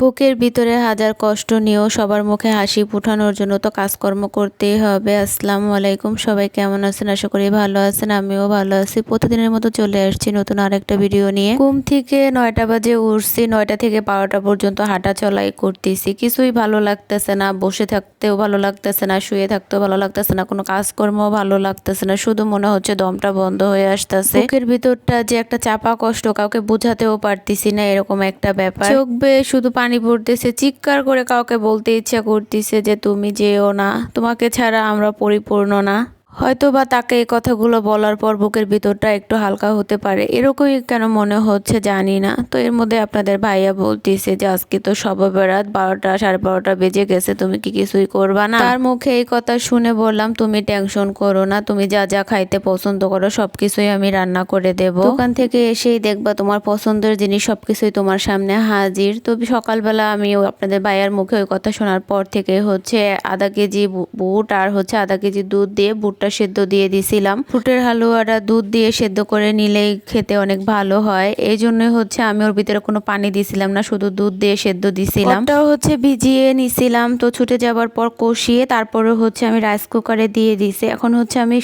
বুকের ভিতরে হাজার কষ্ট নিয়েও সবার মুখে হাসি ফুটানোর জন্য তো কাজকর্ম করতেই হবে। আসসালামু আলাইকুম, সবাই কেমন আছেন? আশা করি ভালো আছেন, আমিও ভালো আছি। প্রতিদিনের মতো চলে আসছি নতুন আরেকটা ভিডিও নিয়ে। ঘুম থেকে নয়টা বাজে উঠছি, নয়টা থেকে বারোটা পর্যন্ত হাঁটা চলাই করতেছি। কিছুই ভালো লাগতেছে না, বসে থাকতেও ভালো লাগতেছে না, শুয়ে থাকতেও ভালো লাগতেছে না, কোনো কাজকর্ম ভালো লাগতেছে না, শুধু মনে হচ্ছে দমটা বন্ধ হয়ে আসতেছে। বুকের ভিতরটা যে একটা চাপা কষ্ট, কাউকে বোঝাতেও পারতেছি না, এরকম একটা ব্যাপার। চোখ শুধু পানি পড়তেছে চিৎকার করে কাউকে বলতে ইচ্ছা করতেছে যে তুমি যেও না। তোমাকে ছাড়া আমরা পরিপূর্ণ না। হয়তো বা তাকে এই কথাগুলো বলার পর বুকের ভিতরটা একটু হালকা হতে পারে। এরকমই কেন মনে হচ্ছে জানি না। তো এর মধ্যে আপনাদের ভাইয়া বলতেছে যে, আজকে তো সবে বেড়াত বারোটা, সাড়ে বারোটা বেজে গেছে, তুমি কি কিছুই করবা না? তার মুখে এই কথা শুনে বললাম, তুমি টেনশন করো না, তুমি যা যা খাইতে পছন্দ করো, সবকিছুই আমি রান্না করে দেব। দোকান থেকে এসেই দেখবা তোমার পছন্দের জিনিস সবকিছুই তোমার সামনে হাজির। তো সকালবেলা আমি আপনাদের ভাইয়ার মুখে ওই কথা শোনার পর থেকে হচ্ছে আধা কেজি বুট আর হচ্ছে আধা কেজি দুধ দিয়ে বুটটা সেদ্ধ দিয়ে দিছিলাম। ফুটের হালুয়াটা দুধ দিয়ে সেদ্ধ করে নিলেই খেতে অনেক ভালো হয়। এই জন্যই হচ্ছে আমি ওর ভিতরে কোনো পানি দিছিলাম না শুধু দুধ দিয়ে সেদ্ধ দিছিলাম। ওটাও হচ্ছে ভিজিয়ে নিছিলাম তো ছুটে যাবার পর কষিয়ে তারপরে হচ্ছে আমি রাইস কুকারে দিয়ে দিছি। এখন হচ্ছে আমি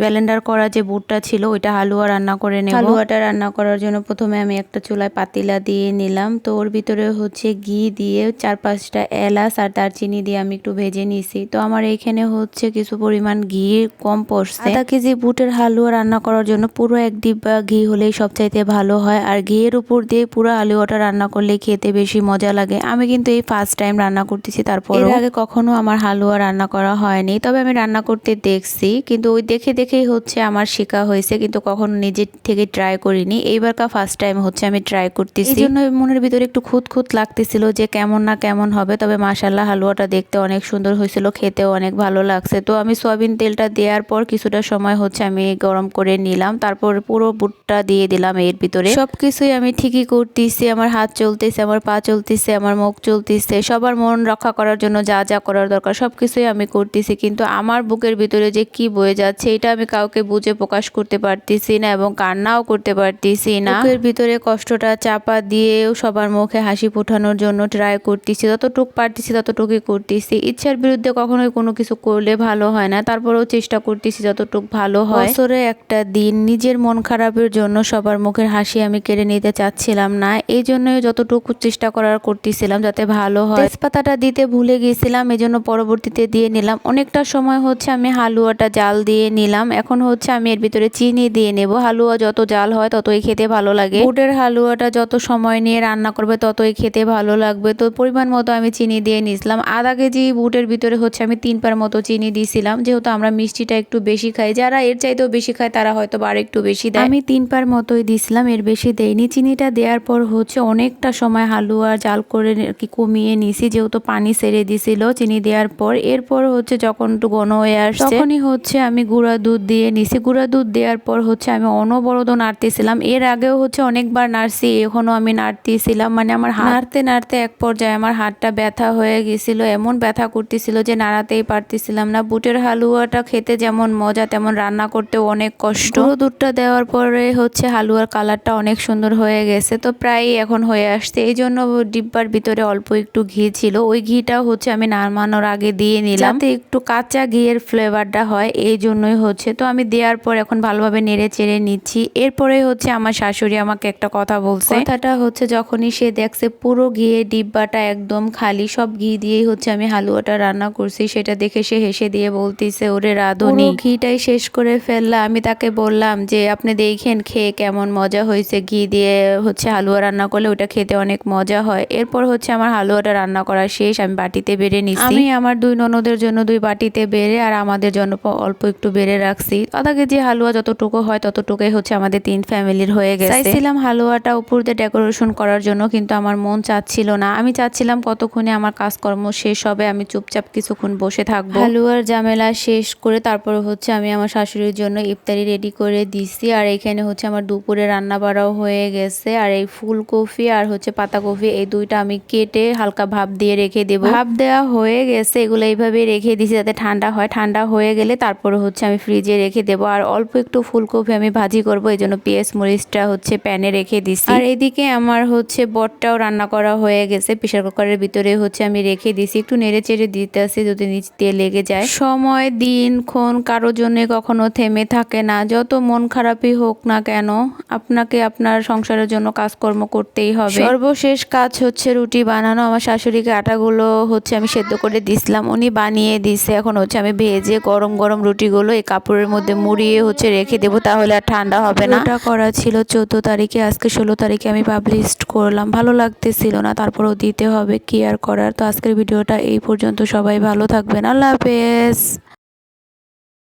ব্লেন্ডার করা যে বুটটা ছিল ওইটা হালুয়া রান্না করে নেব। হালুয়াটা রান্না করার জন্য প্রথমে আমি একটা চুলায় পাতিলা দিয়ে নিলাম। তো ওর ভিতরে হচ্ছে ঘি দিয়ে চার পাঁচটা এলাচ আর দারচিনি দিয়ে আমি একটু ভেজে নিছি। তো আমার এইখানে হচ্ছে কিছু পরিমাণ ঘি কম পড়ছে আধা কেজি বুটের হালুয়া রান্না করার জন্য পুরো এক ডিব্বা ঘি হলেই সবচাইতে ভালো হয়। আর ঘিয়ের উপর দিয়ে পুরো হালুয়াটা রান্না করলে খেতে বেশি মজা লাগে। আমি কিন্তু এই ফার্স্ট টাইম রান্না করতেছি তারপর এর আগে কখনো আমার হালুয়া রান্না করা হয়নি তবে আমি রান্না করতে দেখছি। কিন্তু ওই দেখে দেখেই হচ্ছে আমার শেখা হয়েছে কিন্তু কখনো নিজে থেকে ট্রাই করিনি। এইবার এইবারকার ফার্স্ট টাইম হচ্ছে আমি ট্রাই করতেছি। এই জন্য মনের ভিতরে একটু খুঁত খুঁত লাগতেছিল যে কেমন না কেমন হবে তবে মাসাল্লাহ হালুয়াটা দেখতে অনেক সুন্দর হয়েছিল খেতেও অনেক ভালো লাগছে। তো আমি সয়াবিন তেলটা দেওয়ার পর কিছুটা সময় হচ্ছে আমি গরম করে নিলাম। তারপর পুরো বুটটা দিয়ে দিলাম এর ভিতরে। সবকিছুই আমি ঠিকই করতেছি আমার হাত চলতেছে আমার পা চলতেছে আমার মুখ চলতেছে সবার মন রক্ষা করার জন্য যা যা করার দরকার সব কিছুই আমি করতেছি। কিন্তু আমার বুকের ভিতরে যে কি বয়ে যাচ্ছে এটা আমি কাউকে বুঝে প্রকাশ করতে পারতেছি না এবং কান্নাও করতে পারতেছি না। বুকের ভিতরে কষ্টটা চাপা দিয়েও সবার মুখে হাসি ফোটানোর জন্য ট্রাই করতেছি। যতটুক পারতেছি ততটুকুই করতেছি। ইচ্ছার বিরুদ্ধে কখনোই কোনো কিছু করলে ভালো হয় না। তারপরেও চেষ্টা করতেছি যতটুক ভালো হয়। বছরে একটা দিন নিজের মন খারাপের জন্য সবার মুখের হাসি আমি কেড়ে নিতে চাচ্ছিলাম না। এই জন্যই যতটুকু চেষ্টা করার করতেছিলাম যাতে ভালো হয়। তেজপাতাটা দিতে ভুলে গিয়েছিলাম এই জন্য পরবর্তীতে দিয়ে নিলাম। অনেকটা সময় হচ্ছে আমি হালুয়াটা জাল দিয়ে নিলাম। এখন হচ্ছে আমি এর ভিতরে চিনি দিয়ে নেব। হালুয়া যত জাল হয় ততই খেতে ভালো লাগে। বুটের হালুয়াটা যত সময় নিয়ে রান্না করবে ততই খেতে ভালো লাগবে। তো পরিমাণ মতো আমি চিনি দিয়ে নিয়েছিলাম আধা কেজি বুটের ভিতরে হচ্ছে আমি তিন পার মতো চিনি দিয়েছিলাম যেহেতু আমরা মিষ্টিটা একটু বেশি খাই যারা এর চাইতেও বেশি খায় তারা হয়তো বা একটু বেশি দেয়। আমি তিন পার মতোই দিছিলাম এর বেশি দেয়নি চিনিটা দেওয়ার পর হচ্ছে অনেকটা সময় হালুয়া জাল করে কি কমিয়ে নিছি যেহেতু পানি সেরে দিছিল চিনি দেওয়ার পর। এরপর হচ্ছে যখন একটু ঘন হয়ে আসছে তখনই হচ্ছে আমি গুঁড়া দুধ দিয়ে নিছি। গুঁড়া দুধ দেওয়ার পর হচ্ছে আমি অনবরত নাড়তেছিলাম। এর আগেও হচ্ছে অনেকবার নাড়ছি এখনও আমি নাড়তেছিলাম। মানে আমার নাড়তে নাড়তে এক পর্যায়ে আমার হাতটা ব্যথা হয়ে গেছিল এমন ব্যথা করতেছিল যে নাড়াতেই পারতেছিলাম না। বুটের হালুয়াটা খেতে যেমন মজা তেমন রান্না করতেও অনেক কষ্ট। দুধটা দেওয়ার পরে হচ্ছে হালুয়ার কালারটা অনেক সুন্দর হয়ে গেছে। তো প্রায় এখন হয়ে আসছে। এই জন্য ডিব্বার ভিতরে অল্প একটু ঘি ছিল। ওই ঘিটা হচ্ছে আমি নামানোর আগে দিয়ে নিলাম। যাতে একটু কাঁচা ঘিয়ের ফ্লেভারটা হয় এই জন্যই হচ্ছে। তো আমি দেওয়ার পর এখন ভালোভাবে নেড়ে চেড়ে নিচ্ছি। এরপরে হচ্ছে আমার শাশুড়ি আমাকে একটা কথা বলছে। কথাটা হচ্ছে যখনই সে দেখছে পুরো ঘিয়ে ডিব্বাটা একদম খালি সব ঘি দিয়েই হচ্ছে আমি হালুয়াটা রান্না করছি সেটা দেখে সে হেসে দিয়ে বলতিছে ওরে রাধুনি ঘিটাই শেষ করে ফেললা আমি তাকে বললাম যে আপনি দেখেন খেয়ে কেমন মজা হয়েছে। ঘি দিয়ে হচ্ছে হালুয়া রান্না করলে ওটা খেতে অনেক মজা হয়। এরপর হচ্ছে আমার হালুয়াটা রান্না করা শেষ। আমি বাটিতে বেড়ে নিচ্ছি আমি আমার দুই ননদের জন্য দুই বাটিতে বেড়ে আর আমাদের জন্য অল্প একটু বেড়ে রাখছি। আধা কেজি হালুয়া যতটুকু হয় ততটুকুই হচ্ছে আমাদের তিন ফ্যামিলির হয়ে গেছে। চাইছিলাম হালুয়াটা উপর দিয়ে ডেকোরেশন করার জন্য কিন্তু আমার মন চাচ্ছিল না। আমি চাচ্ছিলাম কতক্ষণে আমার কাজকর্ম শেষ হবে আমি চুপচাপ কিছুক্ষণ বসে থাকব। হালুয়ার ঝামেলা শেষ করে তারপর তারপর হচ্ছে আমি আমার শাশুড়ির জন্য ইফতারি রেডি করে দিছি। আর এখানে হচ্ছে আমার দুপুরে রান্না বাড়াও হয়ে গেছে। আর এই ফুলকপি আর হচ্ছে পাতাকপি এই দুইটা আমি কেটে হালকা ভাপ দিয়ে রেখে দেবো। ভাপ দেওয়া হয়ে গেছে এগুলো এইভাবে রেখে দিছি যাতে ঠান্ডা হয়। ঠান্ডা হয়ে গেলে তারপরে হচ্ছে আমি ফ্রিজে রেখে দেবো। আর অল্প একটু ফুলকপি আমি ভাজি করব এই জন্য পেঁয়াজ মরিচটা হচ্ছে প্যানে রেখে দিছি। আর এদিকে আমার হচ্ছে বটটাও রান্না করা হয়ে গেছে। প্রেশার কুকারের ভিতরে হচ্ছে আমি রেখে দিছি। একটু নেড়ে চেড়ে দিতে আসি যদি নিচ দিয়ে লেগে যায়। সময় দিন ক্ষণ কারোর জন্যে কখনো থেমে থাকে না। যত মন খারাপই হোক না কেন আপনাকে আপনার সংসারের জন্য কাজকর্ম করতেই হবে। সর্বশেষ কাজ হচ্ছে রুটি বানানো। আমার শাশুড়িকে আটাগুলো হচ্ছে আমি সেদ্ধ করে দিছিলাম। উনি বানিয়ে দিছে। এখন হচ্ছে আমি ভেজে গরম গরম রুটিগুলো এই কাপড়ের মধ্যে মুড়িয়ে হচ্ছে রেখে দেবো তাহলে আর ঠান্ডা হবে না। ওটা করা ছিল চোদ্দ তারিখে। আজকে ষোলো তারিখে আমি পাবলিশ করলাম। ভালো লাগতেছিল না তারপরেও দিতে হবে। কি আর করার? তো আজকের ভিডিওটা এই পর্যন্ত। সবাই ভালো থাকবেন। আল্লাহ হাফেজ।